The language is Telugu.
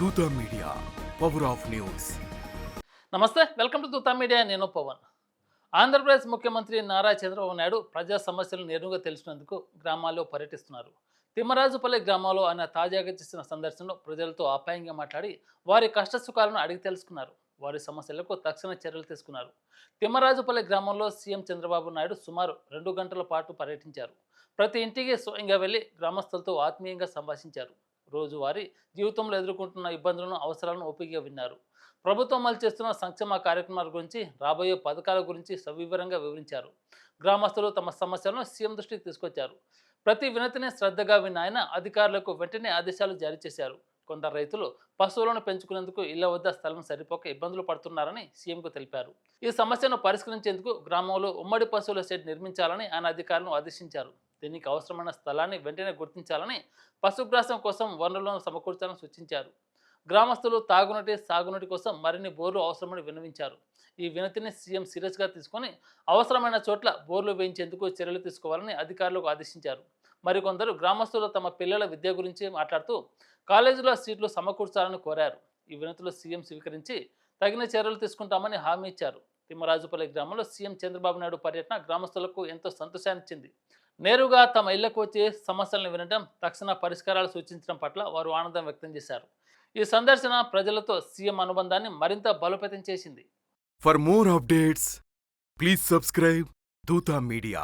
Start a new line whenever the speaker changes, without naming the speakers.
Dootha media power of news.
నమస్తే వెల్కమ్ టు దూత మీడియా నేను పవన్. ఆంధ్రప్రదేశ్ ముఖ్యమంత్రి నారా చంద్రబాబు నాయుడు ప్రజా సమస్యలను నేరుగా తెలిసినందుకు గ్రామాల్లో పర్యటిస్తున్నారు. తిమ్మరాజుపల్లి గ్రామంలో ఆయన తాజాగా చేసిన సందర్శనలో ప్రజలతో ఆప్యాయంగా మాట్లాడి వారి కష్టసుఖాలను అడిగి తెలుసుకున్నారు. వారి సమస్యలకు తక్షణ చర్యలు తీసుకున్నారు. తిమ్మరాజుపల్లి గ్రామంలో సీఎం చంద్రబాబు నాయుడు సుమారు రెండు గంటల పాటు పర్యటించారు. ప్రతి ఇంటికి స్వయంగా వెళ్ళి గ్రామస్తులతో ఆత్మీయంగా సంభాషించారు. రోజువారీ జీవితంలో ఎదుర్కొంటున్న ఇబ్బందులను అవసరాలను ఓపికగా విన్నారు. ప్రభుత్వం అమలు చేస్తున్న సంక్షేమ కార్యక్రమాల గురించి రాబోయే పథకాల గురించి సవివరంగా వివరించారు. గ్రామస్తులు తమ సమస్యలను సీఎం దృష్టికి తీసుకొచ్చారు. ప్రతి వినతిని శ్రద్ధగా విన్న ఆయన అధికారులకు వెంటనే ఆదేశాలు జారీ చేశారు. కొందరు రైతులు పశువులను పెంచుకునేందుకు ఇళ్ళ వద్ద స్థలం సరిపోక ఇబ్బందులు పడుతున్నారని సీఎంకు తెలిపారు. ఈ సమస్యను పరిష్కరించేందుకు గ్రామంలో ఉమ్మడి పశువుల షెడ్ నిర్మించాలని ఆయన అధికారులను ఆదేశించారు. దీనికి అవసరమైన స్థలాన్ని వెంటనే గుర్తించాలని పశుగ్రాసం కోసం వనరులను సమకూర్చాలని సూచించారు. గ్రామస్తులు తాగునీటి సాగునీటి కోసం మరిన్ని బోర్లు అవసరమని విన్నవించారు. ఈ వినతిని సీఎం సీరియస్గా తీసుకొని అవసరమైన చోట్ల బోర్లు వేయించేందుకు చర్యలు తీసుకోవాలని అధికారులకు ఆదేశించారు. మరికొందరు గ్రామస్తులు తమ పిల్లల విద్య గురించి మాట్లాడుతూ కాలేజీలో సీట్లు సమకూర్చాలని కోరారు. ఈ వినతులు సీఎం స్వీకరించి తగిన చర్యలు తీసుకుంటామని హామీ ఇచ్చారు. తిమ్మరాజుపల్లి గ్రామంలో సీఎం చంద్రబాబు నాయుడు పర్యటన గ్రామస్తులకు ఎంతో సంతోషాన్నిచ్చింది. నేరుగా తమ ఇళ్ళకు వచ్చి సమస్యలను వినడం తక్షణ పరిష్కారాలు సూచించడం పట్ల వారు ఆనందం వ్యక్తం చేశారు. ఈ సందర్శన ప్రజలతో సీఎం అనుబంధాన్ని మరింత బలోపేతం చేసింది.
For more updates please subscribe Dootha media